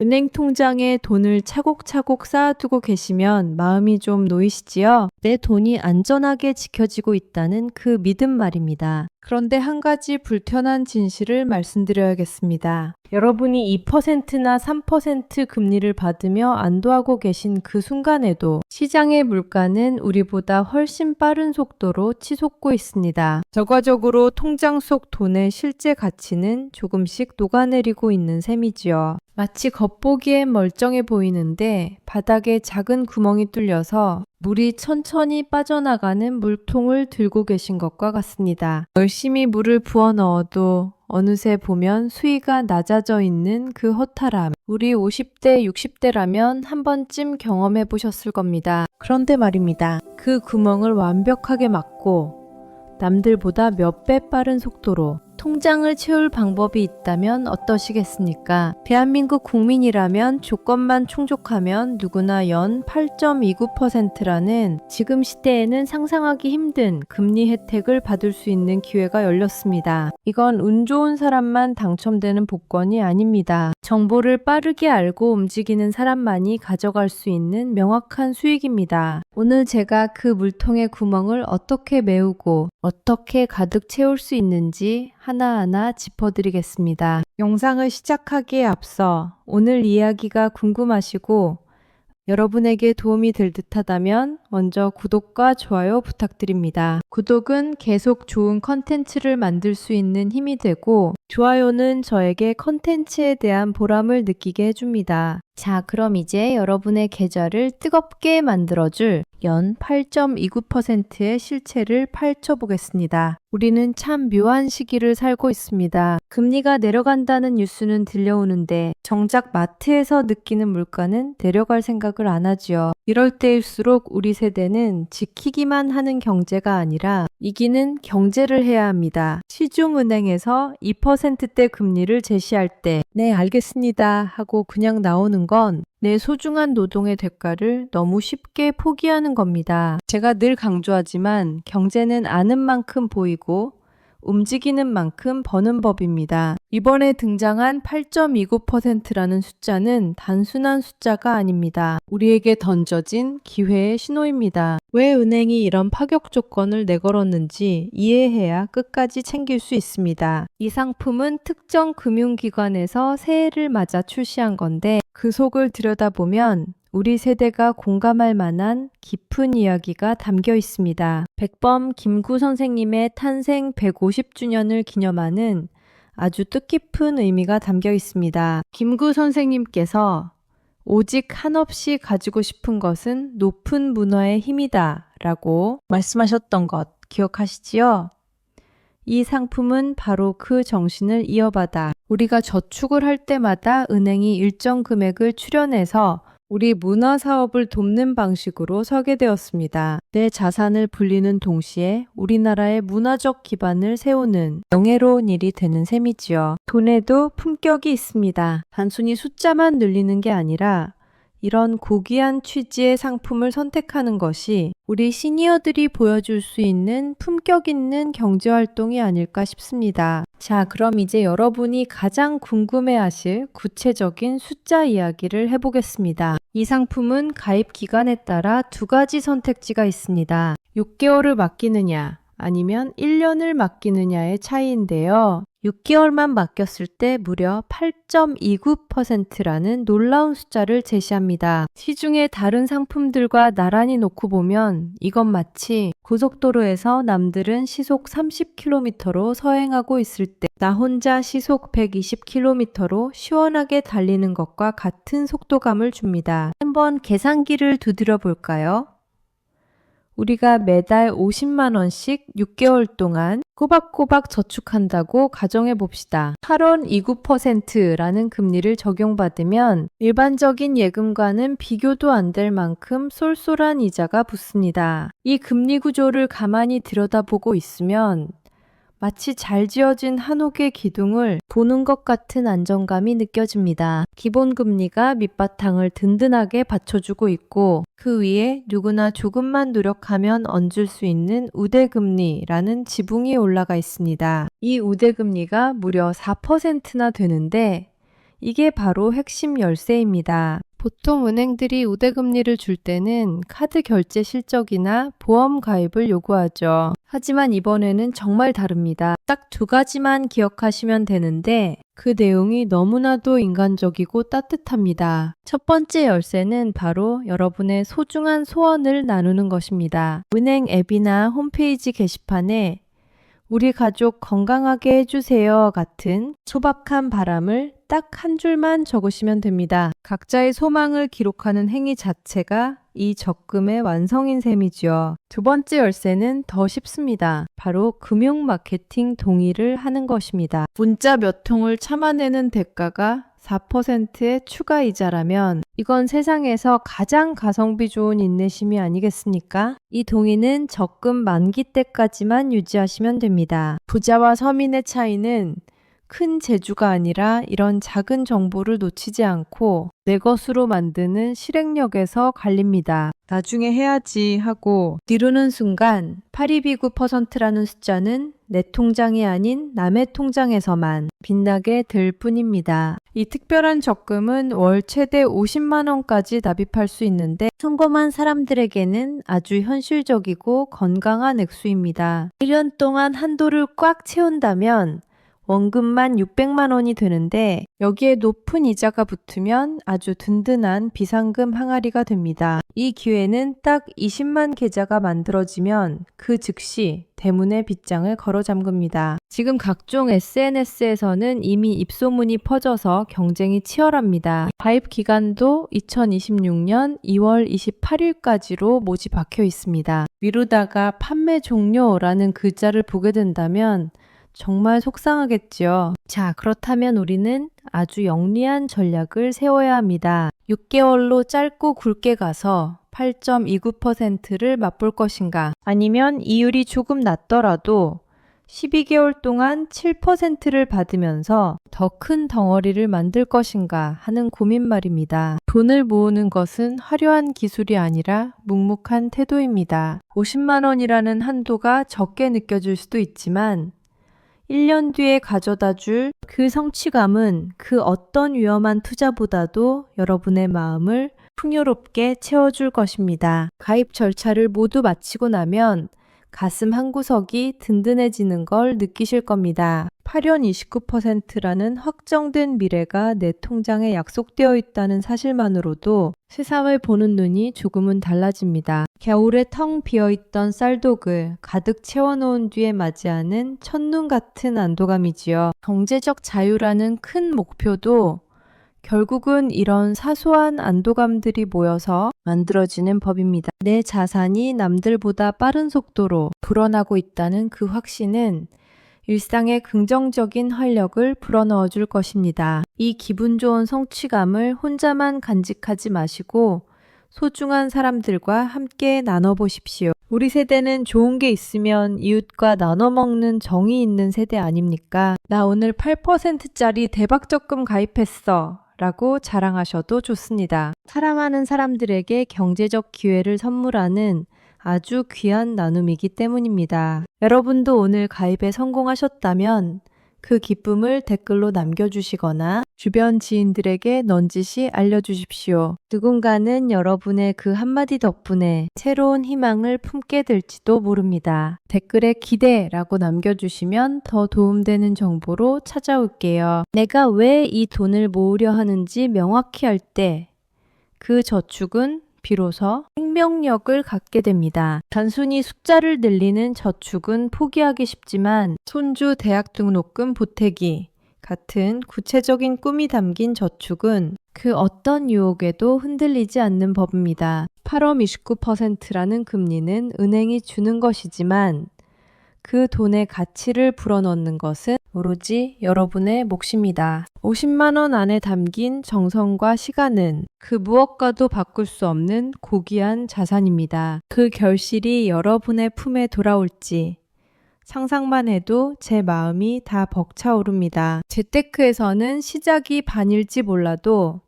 은행 통장에 돈을 차곡차곡 쌓아두고 계시면 마음이 좀 놓이시지요? 내 돈이 안전하게 지켜지고 있다는 그 믿음 말입니다. 그런데 한 가지 불편한 진실을 말씀드려야겠습니다. 여러분이 2%나 3% 금리를 받으며 안도하고 계신 그 순간에도 시장의 물가는 우리보다 훨씬 빠른 속도로 치솟고 있습니다. 결과적으로 통장 속 돈의 실제 가치는 조금씩 녹아내리고 있는 셈이지요. 마치 겉보기엔 멀쩡해 보이는데 바닥에 작은 구멍이 뚫려서 물이 천천히 빠져나가는 물통을 들고 계신 것과 같습니다. 열심히 물을 부어 넣어도 어느새 보면 수위가 낮아져 있는 그 허탈함. 우리 50대, 60대라면 한 번쯤 경험해 보셨을 겁니다. 그런데 말입니다. 그 구멍을 완벽하게 막고 남들보다 몇 배 빠른 속도로 통장을 채울 방법이 있다면 어떠시겠습니까? 대한민국 국민이라면 조건만 충족하면 누구나 연 8.29%라는 지금 시대에는 상상하기 힘든 금리 혜택을 받을 수 있는 기회가 열렸습니다. 이건 운 좋은 사람만 당첨되는 복권이 아닙니다. 정보를 빠르게 알고 움직이는 사람만이 가져갈 수 있는 명확한 수익입니다. 오늘 제가 그 물통의 구멍을 어떻게 메우고 어떻게 가득 채울 수 있는지 하나하나 짚어드리겠습니다. 영상을 시작하기에 앞서 오늘 이야기가 궁금하시고 여러분에게 도움이 될 듯하다면 먼저 구독과 좋아요 부탁드립니다. 구독은 계속 좋은 컨텐츠를 만들 수 있는 힘이 되고 좋아요는 저에게 컨텐츠에 대한 보람을 느끼게 해줍니다. 자, 그럼 이제 여러분의 계좌를 뜨겁게 만들어줄 연 8.29%의 실체를 파헤쳐 보겠습니다. 우리는 참 묘한 시기를 살고 있습니다. 금리가 내려간다는 뉴스는 들려오는데 정작 마트에서 느끼는 물가는 내려갈 생각을 안 하지요. 이럴 때일수록 우리 세대는 지키기만 하는 경제가 아니라 이기는 경제를 해야 합니다. 시중은행에서 2%대 금리를 제시할 때, 네, 알겠습니다. 하고 그냥 나오는 건 내 소중한 노동의 대가를 너무 쉽게 포기하는 겁니다. 제가 늘 강조하지만 경제는 아는 만큼 보이고 움직이는 만큼 버는 법입니다. 이번에 등장한 8.29%라는 숫자는 단순한 숫자가 아닙니다. 우리에게 던져진 기회의 신호입니다. 왜 은행이 이런 파격 조건을 내걸었는지 이해해야 끝까지 챙길 수 있습니다. 이 상품은 특정 금융기관에서 새해를 맞아 출시한 건데 그 속을 들여다보면 우리 세대가 공감할 만한 깊은 이야기가 담겨 있습니다. 백범 김구 선생님의 탄생 150주년을 기념하는 아주 뜻깊은 의미가 담겨 있습니다. 김구 선생님께서 오직 한없이 가지고 싶은 것은 높은 문화의 힘이다 라고 말씀하셨던 것 기억하시지요? 이 상품은 바로 그 정신을 이어받아 우리가 저축을 할 때마다 은행이 일정 금액을 출연해서 우리 문화 사업을 돕는 방식으로 설계되었습니다. 내 자산을 불리는 동시에 우리나라의 문화적 기반을 세우는 명예로운 일이 되는 셈이지요. 돈에도 품격이 있습니다. 단순히 숫자만 늘리는 게 아니라 이런 고귀한 취지의 상품을 선택하는 것이 우리 시니어들이 보여줄 수 있는 품격 있는 경제 활동이 아닐까 싶습니다. 자, 그럼 이제 여러분이 가장 궁금해 하실 구체적인 숫자 이야기를 해보겠습니다. 이 상품은 가입 기간에 따라 두 가지 선택지가 있습니다. 6개월을 맡기느냐, 아니면 1년을 맡기느냐의 차이인데요. 6개월만 맡겼을 때 무려 8.29%라는 놀라운 숫자를 제시합니다. 시중의 다른 상품들과 나란히 놓고 보면 이건 마치 고속도로에서 남들은 시속 30km로 서행하고 있을 때 나 혼자 시속 120km로 시원하게 달리는 것과 같은 속도감을 줍니다. 한번 계산기를 두드려 볼까요? 우리가 매달 50만 원씩 6개월 동안 꼬박꼬박 저축한다고 가정해 봅시다. 8원 29%라는 금리를 적용받으면 일반적인 예금과는 비교도 안 될 만큼 쏠쏠한 이자가 붙습니다. 이 금리 구조를 가만히 들여다보고 있으면 마치 잘 지어진 한옥의 기둥을 보는 것 같은 안정감이 느껴집니다. 기본금리가 밑바탕을 든든하게 받쳐주고 있고 그 위에 누구나 조금만 노력하면 얹을 수 있는 우대금리라는 지붕이 올라가 있습니다. 이 우대금리가 무려 4%나 되는데 이게 바로 핵심 열쇠입니다. 보통 은행들이 우대금리를 줄 때는 카드 결제 실적이나 보험 가입을 요구하죠. 하지만 이번에는 정말 다릅니다. 딱 두 가지만 기억하시면 되는데 그 내용이 너무나도 인간적이고 따뜻합니다. 첫 번째 열쇠는 바로 여러분의 소중한 소원을 나누는 것입니다. 은행 앱이나 홈페이지 게시판에 우리 가족 건강하게 해주세요 같은 소박한 바람을 딱 한 줄만 적으시면 됩니다. 각자의 소망을 기록하는 행위 자체가 이 적금의 완성인 셈이지요. 두 번째 열쇠는 더 쉽습니다. 바로 금융 마케팅 동의를 하는 것입니다. 문자 몇 통을 참아내는 대가가 4%의 추가 이자라면 이건 세상에서 가장 가성비 좋은 인내심이 아니겠습니까? 이 동의는 적금 만기 때까지만 유지하시면 됩니다. 부자와 서민의 차이는 큰 재주가 아니라 이런 작은 정보를 놓치지 않고 내 것으로 만드는 실행력에서 갈립니다. 나중에 해야지 하고 미루는 순간 8229%라는 숫자는 내 통장이 아닌 남의 통장에서만 빛나게 될 뿐입니다. 이 특별한 적금은 월 최대 50만 원까지 납입할 수 있는데 성공한 사람들에게는 아주 현실적이고 건강한 액수입니다. 1년 동안 한도를 꽉 채운다면 원금만 600만 원이 되는데 여기에 높은 이자가 붙으면 아주 든든한 비상금 항아리가 됩니다. 이 기회는 딱 20만 계좌가 만들어지면 그 즉시 대문의 빗장을 걸어 잠급니다. 지금 각종 SNS에서는 이미 입소문이 퍼져서 경쟁이 치열합니다. 가입 기간도 2026년 2월 28일까지로 모집 박혀 있습니다. 미루다가 판매 종료라는 글자를 보게 된다면 정말 속상하겠지요. 자, 그렇다면 우리는 아주 영리한 전략을 세워야 합니다. 6개월로 짧고 굵게 가서 8.29%를 맛볼 것인가? 아니면 이율이 조금 낮더라도 12개월 동안 7%를 받으면서 더 큰 덩어리를 만들 것인가 하는 고민 말입니다. 돈을 모으는 것은 화려한 기술이 아니라 묵묵한 태도입니다. 50만 원이라는 한도가 적게 느껴질 수도 있지만 1년 뒤에 가져다 줄 그 성취감은 그 어떤 위험한 투자보다도 여러분의 마음을 풍요롭게 채워줄 것입니다. 가입 절차를 모두 마치고 나면 가슴 한 구석이 든든해지는 걸 느끼실 겁니다. 8연 29%라는 확정된 미래가 내 통장에 약속되어 있다는 사실만으로도 세상을 보는 눈이 조금은 달라집니다. 겨울에 텅 비어있던 쌀독을 가득 채워놓은 뒤에 맞이하는 첫눈 같은 안도감이지요. 경제적 자유라는 큰 목표도 결국은 이런 사소한 안도감들이 모여서 만들어지는 법입니다. 내 자산이 남들보다 빠른 속도로 불어나고 있다는 그 확신은 일상에 긍정적인 활력을 불어넣어 줄 것입니다. 이 기분 좋은 성취감을 혼자만 간직하지 마시고 소중한 사람들과 함께 나눠보십시오. 우리 세대는 좋은 게 있으면 이웃과 나눠 먹는 정이 있는 세대 아닙니까? 나 오늘 8%짜리 대박 적금 가입했어. 라고 자랑하셔도 좋습니다. 사랑하는 사람들에게 경제적 기회를 선물하는 아주 귀한 나눔이기 때문입니다. 여러분도 오늘 가입에 성공하셨다면 그 기쁨을 댓글로 남겨주시거나 주변 지인들에게 넌지시 알려주십시오. 누군가는 여러분의 그 한마디 덕분에 새로운 희망을 품게 될지도 모릅니다. 댓글에 기대라고 남겨주시면 더 도움되는 정보로 찾아올게요. 내가 왜 이 돈을 모으려 하는지 명확히 할 때 그 저축은 비로소 생명력을 갖게 됩니다. 단순히 숫자를 늘리는 저축은 포기하기 쉽지만 손주 대학 등록금 보태기 같은 구체적인 꿈이 담긴 저축은 그 어떤 유혹에도 흔들리지 않는 법입니다. 8월 29%라는 금리는 은행이 주는 것이지만 그 돈의 가치를 불어넣는 것은 오로지 여러분의 몫입니다. 50만 원 안에 담긴 정성과 시간은 그 무엇과도 바꿀 수 없는 고귀한 자산입니다. 그 결실이 여러분의 품에 돌아올지 상상만 해도 제 마음이 다 벅차오릅니다. 재테크에서는 시작이 반일지 몰라도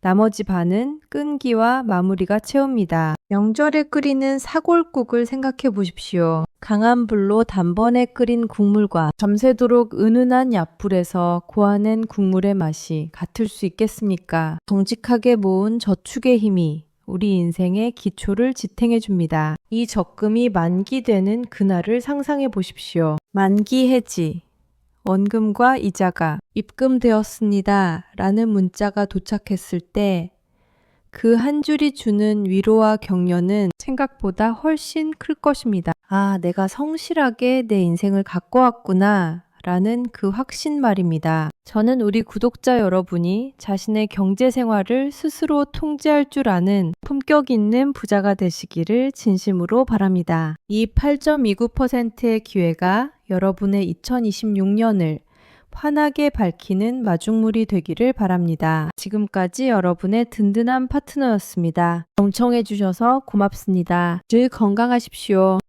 나머지 반은 끈기와 마무리가 채웁니다. 명절에 끓이는 사골국을 생각해 보십시오. 강한 불로 단번에 끓인 국물과 점세도록 은은한 약불에서 고아낸 국물의 맛이 같을 수 있겠습니까? 정직하게 모은 저축의 힘이 우리 인생의 기초를 지탱해 줍니다. 이 적금이 만기되는 그날을 상상해 보십시오. 만기 해지. 원금과 이자가 입금되었습니다. 라는 문자가 도착했을 때 그 한 줄이 주는 위로와 격려는 생각보다 훨씬 클 것입니다. 아, 내가 성실하게 내 인생을 갖고 왔구나. 라는 그 확신 말입니다. 저는 우리 구독자 여러분이 자신의 경제 생활을 스스로 통제할 줄 아는 품격 있는 부자가 되시기를 진심으로 바랍니다. 이 8.29%의 기회가 여러분의 2026년을 환하게 밝히는 마중물이 되기를 바랍니다. 지금까지 여러분의 든든한 파트너였습니다. 경청해주셔서 고맙습니다. 늘 건강하십시오.